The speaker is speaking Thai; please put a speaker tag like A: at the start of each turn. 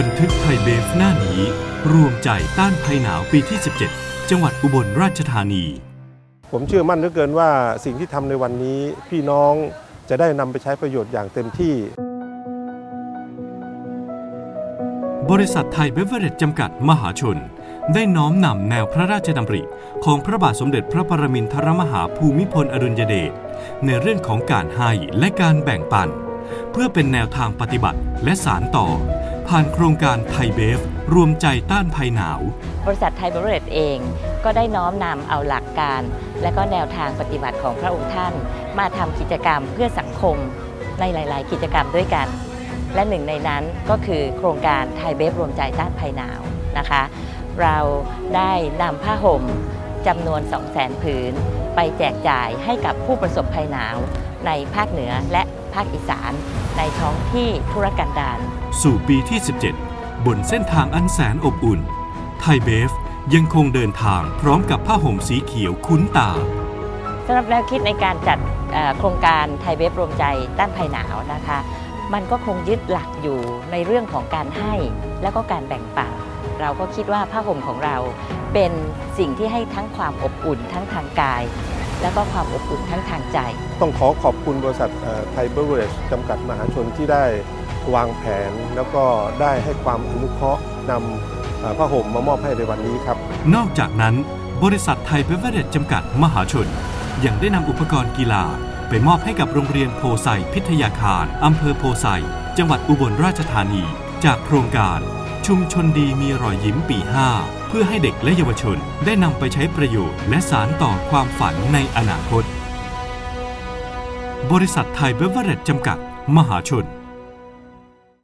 A: บันทึกไทยเบฟหน้านี้ รวมใจต้านภัยหนาวปีที่ 17 จังหวัดอุบลราชธานี
B: ผมเชื่อมั่นเหลือเกินว่าสิ่งที่ทำในวันนี้พี่น้องจะได้นำไปใช้ประโยชน์อย่างเต็มที่
A: บริษัทไทยเบเวอร์เรจจำกัดมหาชน ได้น้อมนำแนวพระราชดำริ ของพระบาทสมเด็จพระปรมินทรมหาภูมิพลอดุลยเดชในเรื่องของการให้และการแบ่งปัน เพื่อเป็นแนวทางปฏิบัติและสารต่อ ผ่านโครงการไทยเบฟ รวมใจต้านภัยหนาว
C: บริษัทไทยเบเวอร์เรจเอง ก็ได้น้อมนำเอาหลักการ และก็แนวทางปฏิบัติของพระองค์ท่าน มาทำกิจกรรมเพื่อสังคมในหลาย ๆ กิจกรรมด้วยกัน และหนึ่งในนั้นก็คือโครงการไทยเบฟรวมใจต้านภัยหนาวนะคะ เราได้นำผ้าห่มจำนวน 200,000 ผืน ไปแจกจ่ายให้กับผู้ประสบภัยหนาว ในภาคเหนือและภาคอีสานในท้องที่ทุรกันดาร
A: สู่ปีที่ 17 บนเส้นทางอันแสนอบอุ่น ไทยเบฟยังคงเดินทางพร้อมกับผ้าห่มสีเขียวคุ้นตา
C: สำหรับแนวคิดในการจัดเอ่อโครงการไทยเวฟรวมใจต้านภัยหนาวนะคะ มันก็คงยึดหลักอยู่ในเรื่องของการให้แล้วก็การแบ่งปันเราก็คิดว่าผ้าห่มของเราเป็นสิ่งที่ให้ทั้งความอบอุ่นทั้งทางกาย แล้วก็ความอบอุ่นทั้งทางใจ
B: ต้องขอขอบคุณบริษัทไทยเบเวอร์เรจจำกัดมหาชนที่ได้วางแผน แล้วก็ได้ให้ความอนุเคราะห์นำเอ่อผ้าห่มมามอบให้ในวันนี้ครับ
A: นอกจากนั้น บริษัทไทยเบเวอร์เรจจำกัดมหาชน ยังได้นำอุปกรณ์กีฬา ไปมอบให้กับโรงเรียนโพไซพิทยาคารอำเภอโพไซจังหวัดอุบลราชธานี จากโครงการชุมชนดีมีรอยยิ้มปี5เพื่อให้เด็กและเยาวชนได้นำไปใช้ประโยชน์และสารต่อความฝันในอนาคต บริษัทไทยเบเวอร์เรจจำกัด มหาชน